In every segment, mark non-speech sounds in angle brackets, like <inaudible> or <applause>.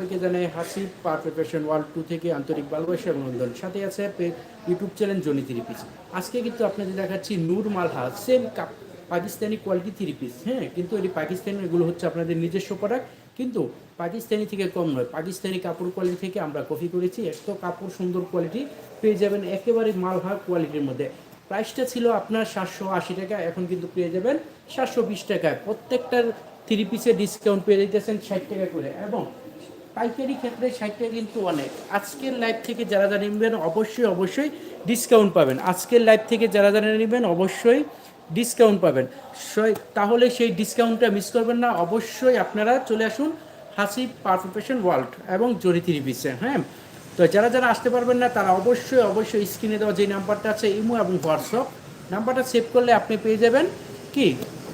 সবাইকে জানাই হাসি পারফেক্ট ফ্যাশন ওয়ার্ল্ড টু থেকে আন্তরিক ভালোবাসা এবং নন্দন। সাথে আছে পে- ইউটিউব চ্যানেল জনি থ্রি আজকে কিন্তু আপনাদের দেখাচ্ছি Noor Malha same cup Pakistani quality three piece হ্যাঁ কিন্তু এটি পাকিস্তানি, এগুলো হচ্ছে আপনাদের নিজস্ব প্রোডাক্ট কিন্তু পাকিস্তানি থেকে কম নয়, পাকিস্তানি কাপড় কোয়ালিটি থেকে আমরা কপি করেছি। এত কাপড় সুন্দর কোয়ালিটি পেয়ে যাবেন একেবারে মালহা কোয়ালিটির মধ্যে। প্রাইসটা ছিল আপনার সাতশো আশি টাকা, এখন কিন্তু পেয়ে যাবেন সাতশো বিশ টাকায়। প্রত্যেকটার থ্রি পিসে ডিসকাউন্ট পেয়ে দিতেছেন ষাট টাকা করে। এবং পাইকারি ক্ষেত্রে ষাট কিন্তু অনেক। আজকের লাইভ থেকে যারা যারা নেবেন, অবশ্যই অবশ্যই ডিসকাউন্ট পাবেন। আজকের লাইভ থেকে যারা যারা নেবেন, অবশ্যই ডিসকাউন্ট পাবেন। তাহলে সেই ডিসকাউন্টটা মিস করবেন না। অবশ্যই আপনারা চলে আসুন হাসি পারফেকশন ওয়ার্ল্ড এবং জরি থ্রি পিসে হ্যাঁ? তো যারা যারা আসতে পারবেন না, তারা অবশ্যই অবশ্যই স্ক্রিনে দেওয়া যে নাম্বারটা আছে, ইমো এবং হোয়াটসঅ্যাপ নাম্বারটা সেভ করলে আপনি পেয়ে যাবেন। কি?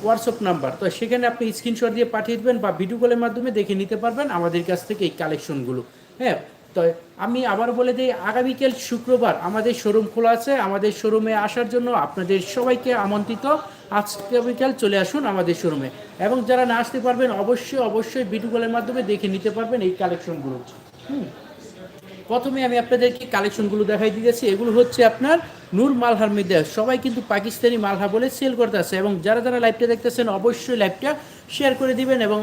WhatsApp number. তো সেখানে আপনি স্ক্রিনশট দিয়ে পাঠিয়ে দেবেন বা ভিডিও কলের মাধ্যমে দেখে নিতে পারবেন আমাদের কাছ থেকে এই কালেকশনগুলো হ্যাঁ তো আমি আবার বলে দিই, আগামীকাল শুক্রবার আমাদের শোরুম খোলা আছে। আমাদের শোরুমে আসার জন্য আপনাদের সবাইকে আমন্ত্রিত। আজকে চলে আসুন আমাদের শোরুমে এবং যারা না আসতে পারবেন, অবশ্যই অবশ্যই ভিডিও কলের মাধ্যমে দেখে নিতে পারবেন এই কালেকশনগুলো হুম। প্রথমে আমি আপনাদেরকে কালেকশনগুলো দেখাই দিয়েছি এগুলো হচ্ছে আপনার নূর মালহার মধ্যে সবাই কিন্তু পাকিস্তানি মালহা বলে সেল করতে আছে এবং যারা যারা লাইভটা দেখতেছেন, অবশ্যই লাইভটা শেয়ার করে দিবেন এবং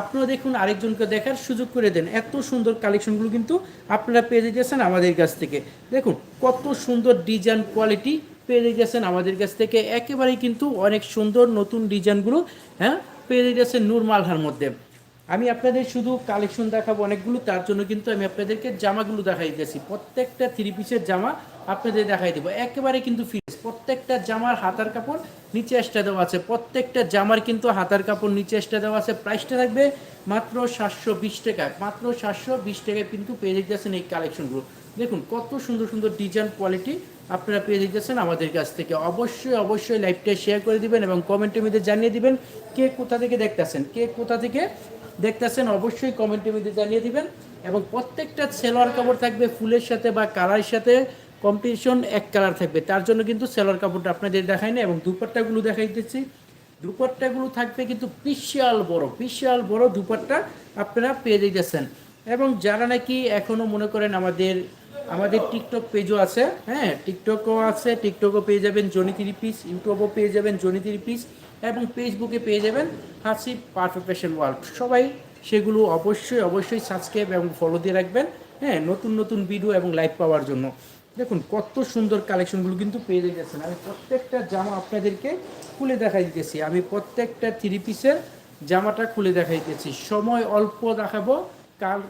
আপনারা দেখুন আরেকজনকে দেখার সুযোগ করে দেন। এত সুন্দর কালেকশনগুলো কিন্তু আপনারা পেয়ে যেতেছেন আমাদের কাছ থেকে। দেখুন, কত সুন্দর ডিজাইন কোয়ালিটি পেয়ে যেতেছেন আমাদের কাছ থেকে। একেবারেই কিন্তু অনেক সুন্দর নতুন ডিজাইনগুলো হ্যাঁ পেয়ে যেতেছেন নূর মালহার মধ্যে। আমি আপনাদের শুধু কালেকশন দেখাবো অনেকগুলো, তার জন্য কিন্তু আমি আপনাদেরকে জামাগুলো দেখাই দিয়েছি। প্রত্যেকটা থ্রি পিসের জামা আপনাদের দেখাই দেবো। একেবারে কিন্তু ফিস প্রত্যেকটা জামার হাতার কাপড় নিচে এসটা দেওয়া আছে। প্রত্যেকটা জামার কিন্তু হাতার কাপড় নিচে এসটা দেওয়া আছে। প্রাইসটা থাকবে মাত্র সাতশো বিশ টাকায় মাত্র সাতশো বিশ টাকায় কিন্তু পেয়ে যেতেছেন এই কালেকশনগুলো দেখুন, কত সুন্দর সুন্দর ডিজাইন কোয়ালিটি আপনারা পেয়ে যেতেছেন আমাদের কাছ থেকে। অবশ্যই অবশ্যই লাইভটা শেয়ার করে দিবেন এবং কমেন্টের মধ্যে জানিয়ে দিবেন কে কোথা থেকে দেখতেছেন। কে কোথা থেকে দেখতেছেন অবশ্যই কমেন্টের মধ্যে জানিয়ে দিবেন এবং প্রত্যেকটা সেলোয়ার কাপড় থাকবে ফুলের সাথে বা কালারের সাথে কম্পিটিশন এক কালার থাকবে। তার জন্য কিন্তু সেলোয়ার কাপড়টা আপনাদের দেখাই না এবং দুপাট্টাগুলো দেখাই দিচ্ছি। দুপাট্টাগুলো থাকবে কিন্তু বিশাল বড় বিশাল বড় দুপাট্টা আপনারা পেয়ে যেতেছেন। এবং যারা নাকি এখনও মনে করেন আমাদের আমাদের টিকটক পেজও আছে হ্যাঁ টিকটকও আছে টিকটকও পেয়ে যাবেন জনি থ্রি পিস ইউটিউবও পেয়ে যাবেন জনি থ্রি পিস এবং ফেসবুকে পেয়ে যাবেন হাসি পারফেক্ট ফ্যাশন ওয়ার্ল্ড সবাই সেগুলো অবশ্যই অবশ্যই সাবস্ক্রাইব এবং ফলো দিয়ে রাখবেন হ্যাঁ নতুন নতুন ভিডিও এবং লাইভ পাওয়ার জন্য। দেখুন, কত সুন্দর কালেকশনগুলো কিন্তু পেয়ে গেছেন আমি প্রত্যেকটা জামা আপনাদেরকে খুলে দেখাই দিতেছি। আমি প্রত্যেকটা থ্রি পিসের জামাটা খুলে দেখাই দিতেছি সময় অল্প দেখাবো, কাল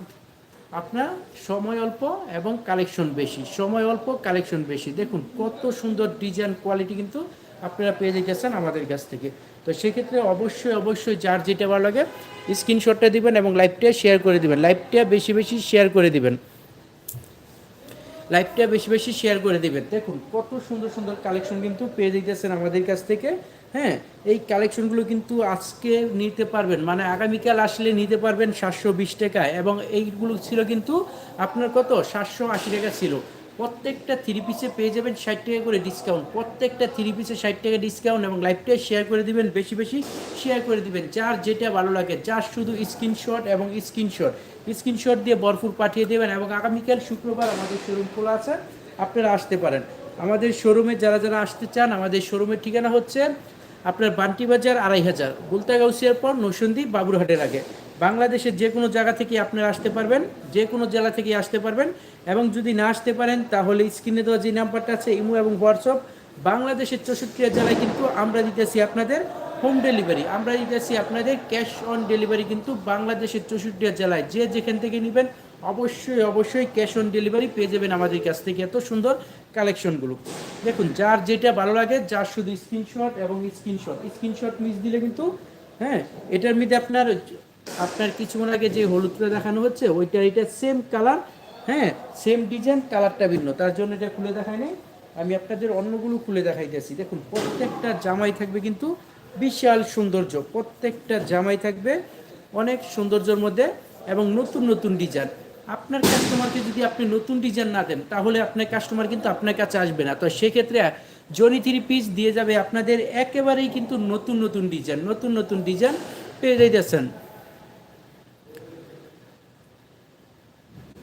আপনার সময় অল্প এবং কালেকশন বেশি। সময় অল্প কালেকশন বেশি। দেখুন, কত সুন্দর ডিজাইন কোয়ালিটি কিন্তু আপনারা পেয়ে যেতেছেন আমাদের কাছ থেকে। তো সেক্ষেত্রে অবশ্যই অবশ্যই যার যেটা ভালো লাগে স্ক্রিনশটটা দিবেন এবং লাইভটা শেয়ার করে দিবেন। লাইভটা বেশি বেশি শেয়ার করে দিবেন। লাইভটা বেশি বেশি শেয়ার করে দিবেন। দেখুন, কত সুন্দর সুন্দর কালেকশন কিন্তু পেয়ে যেতেছেন আমাদের কাছ থেকে। হ্যাঁ এই কালেকশনগুলো কিন্তু আজকে নিতে পারবেন। মানে আগামীকাল আসলে নিতে পারবেন সাতশো বিশ টাকায় এবং এইগুলো ছিল কিন্তু আপনার কত? সাতশো আশি টাকা ছিল। প্রত্যেকটা থ্রি পিসে পেয়ে যাবেন ষাট টাকা করে ডিসকাউন্ট প্রত্যেকটা থ্রি পিসে ষাট টাকা ডিসকাউন্ট এবং লাইভটা শেয়ার করে দিবেন, বেশি বেশি শেয়ার করে দিবেন। যার যেটা ভালো লাগে, যার শুধু স্ক্রিনশট এবং স্ক্রিনশট স্ক্রিনশট দিয়ে ভরপুর পাঠিয়ে দেবেন এবং আগামীকাল শুক্রবার আমাদের শোরুম খোলা আছে, আপনারা আসতে পারেন। আমাদের শোরুমে যারা যারা আসতে চান, আমাদের শোরুমের ঠিকানা হচ্ছে আপনার বান্টি বাজার আড়াই হাজার গুলতা গাউসিয়ার পর নৌসন্দি বাবুরহাটের আগে। বাংলাদেশের যে কোনো জায়গা থেকে আপনারা আসতে পারবেন, যে কোনো জেলা থেকে আসতে পারবেন, এবং যদি না আসতে পারেন, তাহলে স্ক্রিনে দেওয়া যে নাম্বারটা আছে, ইমো এবং হোয়াটসঅ্যাপ, বাংলাদেশের চৌষট্টি জেলায় কিন্তু আমরা দিতেছি আপনাদের হোম ডেলিভারি। আমরা দিতেছি আপনাদের ক্যাশ অন ডেলিভারি, কিন্তু বাংলাদেশের চৌষট্টি জেলায় যে যেখান থেকে নেবেন, অবশ্যই অবশ্যই ক্যাশ অন ডেলিভারি পেয়ে যাবেন আমাদের কাছ থেকে। এত সুন্দর কালেকশনগুলো। দেখুন, যার যেটা ভালো লাগে, যার শুধু স্ক্রিনশট এবং স্ক্রিনশট স্ক্রিনশট মিস দিলে কিন্তু হ্যাঁ এটার মধ্যে আপনার আপনার কিছুক্ষণ আগে যে হলুদটা দেখানো হচ্ছে ওইটা এটা সেম কালার হ্যাঁ সেম ডিজাইন কালারটা ভিন্ন। তার জন্য এটা খুলে দেখায় নাই। আমি আপনাদের অন্যগুলো খুলে দেখাইতেছি। দেখুন, প্রত্যেকটা জামাই থাকবে কিন্তু বিশাল সৌন্দর্য। প্রত্যেকটা জামাই থাকবে অনেক সৌন্দর্যের মধ্যে এবং নতুন নতুন ডিজাইন আপনার কাস্টমারকে যদি আপনি নতুন ডিজাইন না দেন, তাহলে আপনার কাস্টমার কিন্তু আপনার কাছে আসবে না। তো সেক্ষেত্রে জনি থ্রি পিস দিয়ে যাবে আপনাদের একেবারেই কিন্তু নতুন নতুন ডিজাইন নতুন নতুন ডিজাইন পেয়ে যাইতেছেন।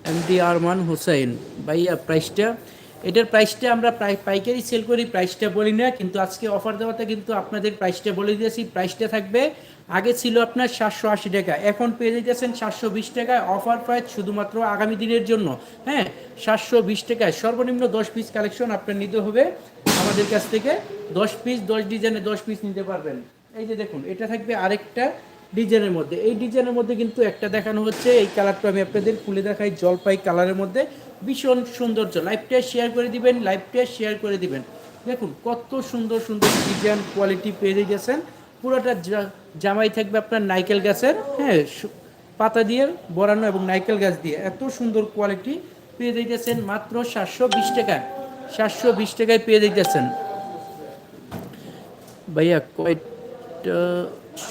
এম ডি আরমান হোসেন ভাইয়া প্রাইসটা এটার প্রাইসটা আমরা প্রায় পাইকারি সেল করি প্রাইসটা বলি না, কিন্তু আজকে অফার দেওয়াতে কিন্তু আপনাদের প্রাইসটা বলে দিয়েছি। প্রাইসটা থাকবে আগে ছিল আপনার সাতশো আশি টাকা, এখন পেয়ে যেতেছেন সাতশো বিশ টাকায়। অফার প্রাইস শুধুমাত্র আগামী দিনের জন্য। হ্যাঁ সাতশো বিশ টাকায়। সর্বনিম্ন দশ পিস কালেকশন আপনার নিতে হবে আমাদের কাছ থেকে। দশ পিস দশ ডিজাইনে দশ পিস নিতে পারবেন। এই যে দেখুন, এটা থাকবে আরেকটা ডিজাইনের মধ্যে। এই ডিজাইনের মধ্যে কিন্তু একটা দেখানো হচ্ছে। এই কালারটা আমি আপনাদের খুলে দেখাই জলপাই কালারের মধ্যে। ভীষণ সৌন্দর্য। লাইভটা শেয়ার করে দিবেন লাইভটা শেয়ার করে দিবেন। দেখুন, কত সুন্দর সুন্দর ডিজাইন কোয়ালিটি পেয়ে গেছেন পুরোটা জামাই থাকবে আপনার নাইকেল গাছের হ্যাঁ পাতা দিয়ে বরানো এবং নাইকেল গাছ দিয়ে। এত সুন্দর কোয়ালিটি পেয়ে দিতেছেন মাত্র সাতশো বিশ টাকায়। সাতশো বিশ টাকায় পেয়ে দিতেছেন ভাইয়া, কয়টা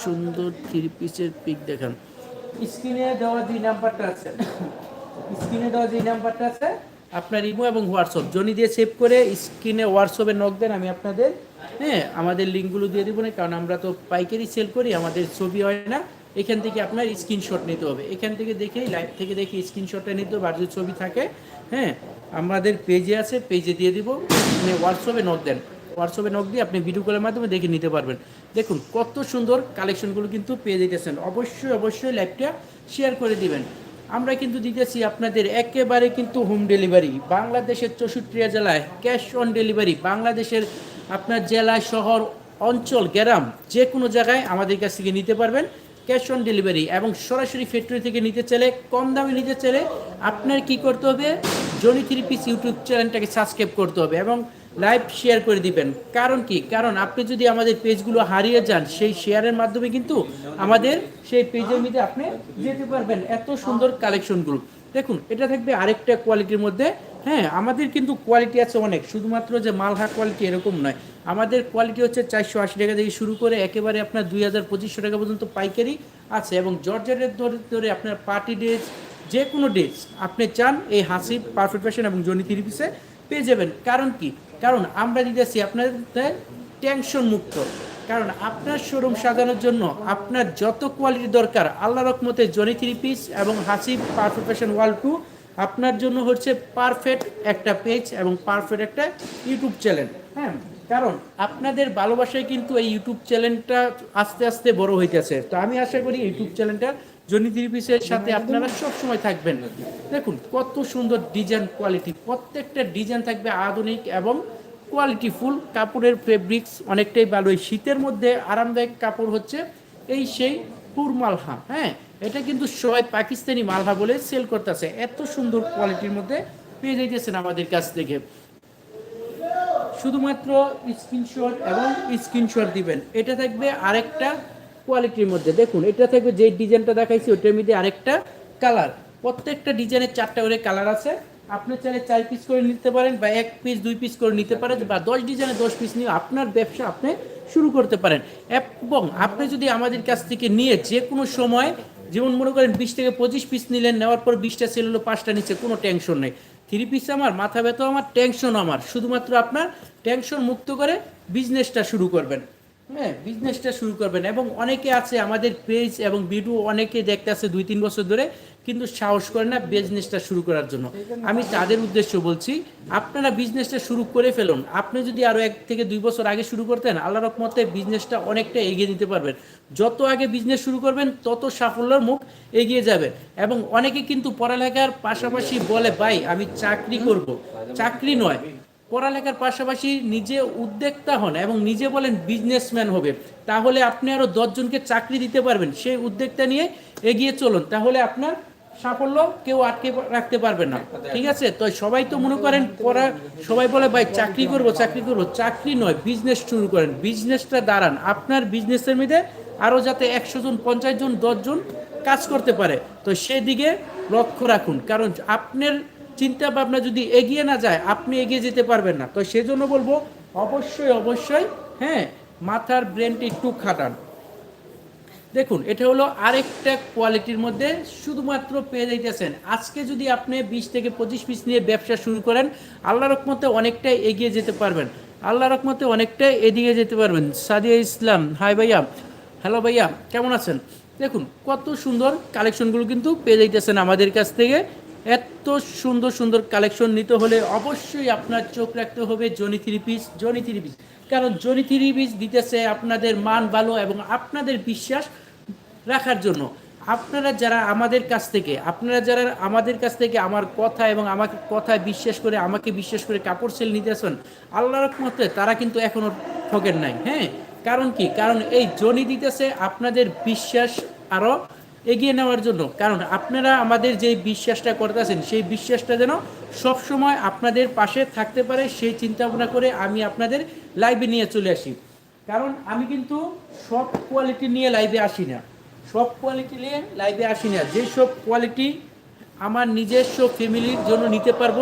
সুন্দর থ্রি পিসের পিক দেখান। স্ক্রিনে দেওয়া যে নাম্বারটা আছে, স্ক্রিনে দেওয়া যে নাম্বারটা আছে আপনার ইমো এবং হোয়াটসঅ্যাপ। জনি দিয়ে সেভ করে স্ক্রিনে হোয়াটসঅ্যাপে নক দেন, আমি আপনাদের হ্যাঁ আমাদের লিঙ্কগুলো দিয়ে দেবো না, কারণ আমরা তো পাইকারি সেল করি, আমাদের ছবি হয় না। এখান থেকে আপনার স্ক্রিনশট নিতে হবে। এখান থেকে দেখেই লাইভ থেকে দেখে স্ক্রিনশটটা নিতে হবে, আর যদি ছবি থাকে হ্যাঁ আমাদের পেজে আছে পেজে দিয়ে দিব মানে হোয়াটসঅ্যাপে নক দেন। হোয়াটসঅ্যাপে নক দিয়ে আপনি ভিডিও কলের মাধ্যমে দেখে নিতে পারবেন। দেখুন, কত সুন্দর কালেকশনগুলো কিন্তু পেয়ে যেতেছেন অবশ্যই অবশ্যই লাইভটা শেয়ার করে দিবেন। আমরা কিন্তু দিতেছি আপনাদের একেবারে কিন্তু হোম ডেলিভারি বাংলাদেশের চৌষট্টি জেলায় ক্যাশ অন ডেলিভারি বাংলাদেশের আপনার জেলা, শহর, অঞ্চল, গ্রাম যে কোনো জায়গায় আমাদের কাছ থেকে নিতে পারবেন ক্যাশ অন ডেলিভারি এবং সরাসরি ফ্যাক্টরি থেকে নিতে চাইলে, কম দামে নিতে চাইলে আপনার কি করতে হবে? জনি থ্রি পিস ইউটিউব চ্যানেলটাকে সাবস্ক্রাইব করতে হবে এবং লাইভ শেয়ার করে দিবেন। কারণ কি? কারণ আপনি যদি আমাদের পেজগুলো হারিয়ে যান, সেই শেয়ারের মাধ্যমে কিন্তু আমাদের সেই পেজের মধ্যে আপনি যেতে পারবেন এত সুন্দর কালেকশনগুলো দেখুন, এটা থাকবে আরেকটা কোয়ালিটির মধ্যে। হ্যাঁ আমাদের কিন্তু কোয়ালিটি আছে অনেক। শুধুমাত্র যে মালহা কোয়ালিটি এরকম নয়। আমাদের কোয়ালিটি হচ্ছে চারশো আশি টাকা থেকে শুরু করে একেবারে আপনার দুই হাজার পঁচিশশো টাকা পর্যন্ত পাইকারি আছে এবং জর্জেটের ধরে ধরে আপনার পার্টি ড্রেস যে কোনো ড্রেস আপনি চান, এই হাসি পারফেক্ট ফ্যাশন এবং জনি থ্রি পিসে পেয়ে যাবেন। কারণ কি? কারণ আমরা দিতেছি আপনাদের টেনশন মুক্ত। কারণ আপনার শোরুম সাজানোর জন্য আপনার যত কোয়ালিটি দরকার আল্লাহ রকমতে জনি থ্রি পিস এবং হাসি পারফেক্ট ফ্যাশন ওয়াল টু আপনার জন্য হচ্ছে পারফেক্ট একটা পেজ এবং পারফেক্ট একটা ইউটিউব চ্যানেল হ্যাঁ কারণ আপনাদের ভালোবাসায় কিন্তু এই ইউটিউব চ্যানেলটা আস্তে আস্তে বড় হইতেছে। তো আমি আশা করি ইউটিউব চ্যানেলটা জনি থ্রি পিসের সাথে আপনারা সব সময় থাকবেন। দেখুন কত সুন্দর ডিজাইন কোয়ালিটি প্রত্যেকটা ডিজাইন থাকবে আধুনিক এবং কোয়ালিটি ফুল কাপড়ের ফেব্রিক্স অনেকটাই ভালো। এই শীতের মধ্যে আরামদায়ক কাপড় হচ্ছে এই সেই পুর মালহা হ্যাঁ? এটা কিন্তু সবাই পাকিস্তানি মালহা বলে সেল করতেছে। এত সুন্দর কোয়ালিটির মধ্যে পেয়ে যাইতেছেন আমাদের কাছ থেকে। শুধুমাত্র স্ক্রিনশট এবং স্ক্রিনশট দিবেন। এটা থাকবে আরেকটা কোয়ালিটির মধ্যে। দেখুন, এটা থাকবে যে ডিজাইনটা দেখাইছি, ওটার মধ্যে আরেকটা কালার প্রত্যেকটা ডিজাইনের চারটা করে কালার আছে। আপনি চাইলে চার পিস করে নিতে পারেন বা এক পিস দুই পিস করে নিতে পারেন বা দশ ডিজাইনে দশ পিস নিয়ে আপনার ব্যবসা আপনি শুরু করতে পারেন। এবং আপনি যদি আমাদের কাছ থেকে নিয়ে যে কোনো সময়, যেমন মনে করেন বিশ থেকে পঁচিশ পিস নিলেন, নেওয়ার পর বিশটা সেল হলো, পাঁচটা নিচ্ছে কোনো টেনশন নেই। থ্রি পিস আমার, মাথা ব্যথা আমার টেনশন আমার। শুধুমাত্র আপনার টেনশন মুক্ত করে বিজনেসটা শুরু করবেন। হ্যাঁ বিজনেসটা শুরু করবেন। এবং অনেকে আছে আমাদের পেজ এবং ভিডিও অনেকে দেখতে আছে দুই, তিন বছর ধরে, কিন্তু সাহস করে না বিজনেসটা শুরু করার জন্য। আমি তাদের উদ্দেশ্য বলছি, আপনারা বিজনেসটা শুরু করে ফেলুন। আপনি যদি আরও এক থেকে দুই বছর আগে শুরু করতেন আল্লাহ রকমতে বিজনেসটা অনেকটা এগিয়ে নিতে পারবেন। যত আগে বিজনেস শুরু করবেন, তত সাফল্যের মুখ এগিয়ে যাবে। এবং অনেকে কিন্তু পড়ালেখার পাশাপাশি বলে, ভাই, আমি চাকরি করব। চাকরি নয় পড়ালেখার পাশাপাশি নিজে উদ্যোক্তা হন এবং নিজে বলেন বিজনেসম্যান হবে। তাহলে আপনি আরও দশজনকে চাকরি দিতে পারবেন। সেই উদ্যোগটা নিয়ে এগিয়ে চলুন। তাহলে আপনার সাফল্য কেউ আটকে রাখতে পারবে না। ঠিক আছে? তো সবাই তো মনে করেন পড়া সবাই বলে, ভাই, চাকরি করব চাকরি করব। চাকরি নয় বিজনেস শুরু করেন। বিজনেসটা দাঁড়ান। আপনার বিজনেসের মধ্যে আরও যাতে একশো জন, পঞ্চাশ জন দশজন কাজ করতে পারে। তো সেদিকে লক্ষ্য রাখুন। কারণ আপনার চিন্তা ভাবনা যদি এগিয়ে না যায়, আপনি এগিয়ে যেতে পারবেন না। তো সেজন্য বলব, অবশ্যই অবশ্যই হ্যাঁ মাথার ব্রেনটি একটু খাটান। দেখুন, এটা হলো আরেকটা কোয়ালিটির মধ্যে শুধুমাত্র পেয়ে যাইতেছেন। আজকে যদি আপনি বিশ থেকে পঁচিশ পিস নিয়ে ব্যবসা শুরু করেন আল্লাহ রকমতে অনেকটাই এগিয়ে যেতে পারবেন। আল্লাহ রকমতে অনেকটাই এগিয়ে যেতে পারবেন। সাদিয়া ইসলাম, হাই ভাইয়া, হ্যালো ভাইয়া, কেমন আছেন? দেখুন, কত সুন্দর কালেকশনগুলো কিন্তু পেয়ে যাইতেছেন আমাদের কাছ থেকে। এত সুন্দর সুন্দর কালেকশন নিতে হলে অবশ্যই আপনার চোখ রাখতে হবে Johnny three piece, Johnny three piece. কারণ জনি থ্রি পিস দিতেছে আপনাদের মান ভালো এবং আপনাদের বিশ্বাস রাখার জন্য। আপনারা যারা আমাদের কাছ থেকে, আপনারা যারা আমাদের কাছ থেকে আমার কথা এবং আমাকে কথায় বিশ্বাস করে, আমাকে বিশ্বাস করে কাপড় সেল নিতেছেন, আল্লাহর রহমতে তারা কিন্তু এখনও ঠকেন নাই হ্যাঁ? কারণ কি? কারণ এই জনি দিতেছে আপনাদের বিশ্বাস আরও এগিয়ে নেওয়ার জন্য। কারণ আপনারা আমাদের যে বিশ্বাসটা করতেছেন, সেই বিশ্বাসটা যেন সবসময় আপনাদের পাশে থাকতে পারে, সেই চিন্তা ভাবনা করে আমি আপনাদের লাইভে নিয়ে চলে আসি। কারণ আমি কিন্তু সব কোয়ালিটি নিয়ে লাইভে আসি না। সব কোয়ালিটি নিয়ে লাইভে আসি না। যেসব কোয়ালিটি আমার নিজস্ব ফ্যামিলির জন্য নিতে পারব,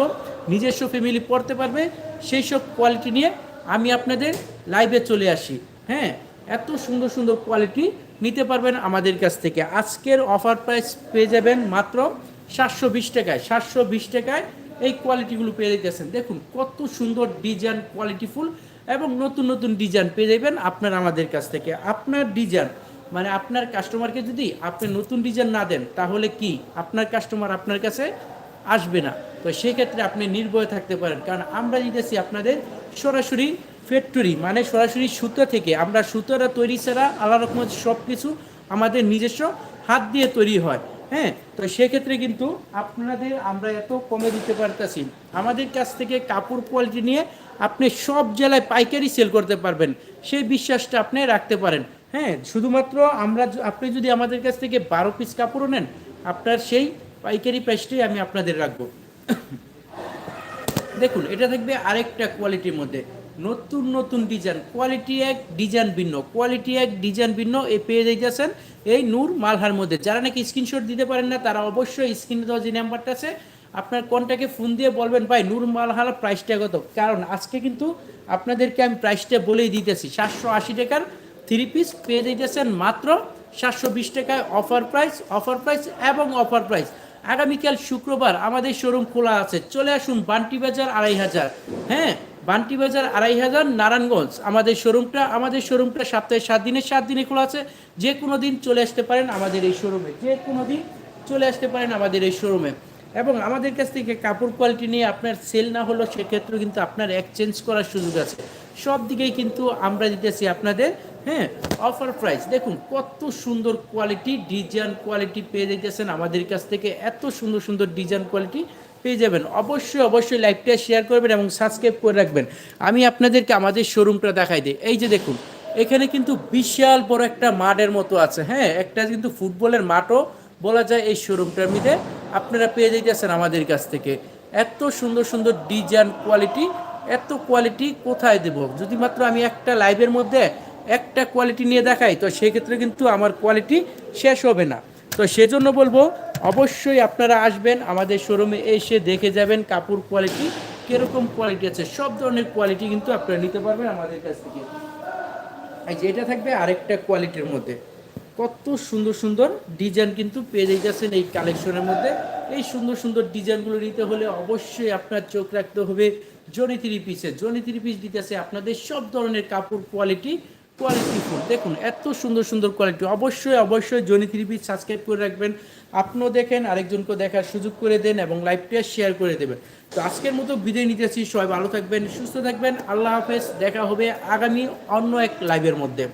নিজস্ব ফ্যামিলি পড়তে পারবে, সেই সব কোয়ালিটি নিয়ে আমি আপনাদের লাইভে চলে আসি। হ্যাঁ এত সুন্দর সুন্দর কোয়ালিটি নিতে পারবেন আমাদের কাছ থেকে। আজকের অফার প্রাইস পেয়ে যাবেন মাত্র সাতশো বিশ টাকায়। সাতশো বিশ টাকায় এই কোয়ালিটিগুলো পেয়ে যেতেছেন দেখুন কত সুন্দর ডিজাইন কোয়ালিটিফুল এবং নতুন নতুন ডিজাইন পেয়ে যাবেন আপনার আমাদের কাছ থেকে। আপনার ডিজাইন মানে আপনার কাস্টমারকে যদি আপনি নতুন ডিজাইন না দেন, তাহলে কি আপনার কাস্টমার আপনার কাছে আসবে না? তো সেক্ষেত্রে আপনি নির্ভয়ে থাকতে পারেন। কারণ আমরা দিতেছি আপনাদের সরাসরি ফ্যাক্টরি মানে সরাসরি সুতো থেকে। আমরা সুতোরা তৈরি ছাড়া আলাদা রকম সব কিছু আমাদের নিজস্ব হাত দিয়ে তৈরি হয় হ্যাঁ? তো সেক্ষেত্রে কিন্তু আপনাদের আমরা এত কমে দিতে পারতেছি। আমাদের কাছ থেকে কাপড় কোয়ালিটি নিয়ে আপনি সব জেলায় পাইকারি সেল করতে পারবেন। সেই বিশ্বাসটা আপনি রাখতে পারেন হ্যাঁ? শুধুমাত্র আমরা আপনি যদি আমাদের কাছ থেকে বারো পিস কাপড়ও নেন, আপনার সেই পাইকারি প্রাইসটাই আমি আপনাদের রাখব। <coughs> দেখুন, এটা থাকবে আরেকটা কোয়ালিটির মধ্যে। নতুন নতুন ডিজাইন কোয়ালিটি এক ডিজাইন ভিন্ন কোয়ালিটি এক ডিজাইন ভিন্ন, এ পেয়ে যাইতেছেন এই নূর মালহার মধ্যে। যারা নাকি স্ক্রিনশট দিতে পারেন না, তারা অবশ্যই স্ক্রিনে দেওয়া যে নাম্বারটা আছে, আপনার কন্ট্যাক্টে ফোন দিয়ে বলবেন, ভাই, নূর মালহার প্রাইসটা কত? কারণ আজকে কিন্তু আপনাদেরকে আমি প্রাইসটা বলেই দিতেছি, সাতশো আশি টাকার থ্রি পিস পেয়ে দিতেছেন মাত্র সাতশো বিশ টাকায় অফার প্রাইস অফার প্রাইস এবং অফার প্রাইস আগামীকাল শুক্রবার আমাদের শোরুম খোলা আছে, চলে আসুন বান্টি বাজার আড়াই হাজার। হ্যাঁ বান্টি বাজার আড়াই হাজার, নারায়ণগঞ্জ। আমাদের শোরুমটা আমাদের শোরুমটা সপ্তাহে সাত দিনে সাত দিনে খোলা আছে। যে কোনো দিন চলে আসতে পারেন আমাদের এই শোরুমে যে কোনো দিন চলে আসতে পারেন আমাদের এই শোরুমে এবং আমাদের কাছ থেকে কাপড় কোয়ালিটি নিয়ে আপনার সেল না হলেও সেক্ষেত্রে কিন্তু আপনার এক্সচেঞ্জ করার সুযোগ আছে। সব দিকেই কিন্তু আমরা দিতেছি আপনাদের হ্যাঁ অফার প্রাইস দেখুন, কত সুন্দর কোয়ালিটি ডিজাইন কোয়ালিটি পেয়ে যেতেছেন আমাদের কাছ থেকে। এত সুন্দর সুন্দর ডিজাইন কোয়ালিটি পেয়ে যাবেন। অবশ্যই অবশ্যই লাইভটা শেয়ার করবেন এবং সাবস্ক্রাইব করে রাখবেন। আমি আপনাদেরকে আমাদের শোরুমটা দেখাই দিই। এই যে দেখুন, এখানে কিন্তু বিশাল বড় একটা মাঠের মতো আছে। হ্যাঁ একটা কিন্তু ফুটবলের মাঠও বলা যায় এই শোরুমটার মধ্যে। আপনারা পেয়ে যাইতেছেন আমাদের কাছ থেকে। এত সুন্দর সুন্দর ডিজাইন কোয়ালিটি এত কোয়ালিটি কোথায় দেব? যদি মাত্র আমি একটা লাইভের মধ্যে একটা কোয়ালিটি নিয়ে দেখাই, তো সেক্ষেত্রে কিন্তু আমার কোয়ালিটি শেষ হবে না। তো সেজন্য বলব অবশ্যই আপনারা আসবেন আমাদের শোরুমে এসে দেখে যাবেন কাপড় কোয়ালিটি কীরকম কোয়ালিটি আছে। সব ধরনের কোয়ালিটি কিন্তু আপনারা নিতে পারবেন আমাদের কাছ থেকে। এই যে এটা থাকবে আরেকটা কোয়ালিটির মধ্যে। কত সুন্দর সুন্দর ডিজাইন কিন্তু পেয়ে যাচ্ছেন এই কালেকশনের মধ্যে। এই সুন্দর সুন্দর ডিজাইনগুলো নিতে হলে অবশ্যই আপনার চোখ রাখতে হবে। জনি থ্রি পিসে জনি থ্রি পিস দিতেছে আপনাদের সব ধরনের কাপড় কোয়ালিটি কোয়ালিটি ফুল দেখুন, এত সুন্দর সুন্দর কোয়ালিটি অবশ্যই অবশ্যই জনি থ্রি পিস সাবস্ক্রাইব করে রাখবেন। আপনিও দেখেন আরেকজনকে দেখার সুযোগ করে দেন এবং লাইভটা শেয়ার করে দেবেন। তো আজকের মতো বিদায় নিতেছি সবাই ভালো থাকবেন, সুস্থ থাকবেন। আল্লাহ হাফেজ। দেখা হবে আগামী অন্য এক লাইভের মধ্যে।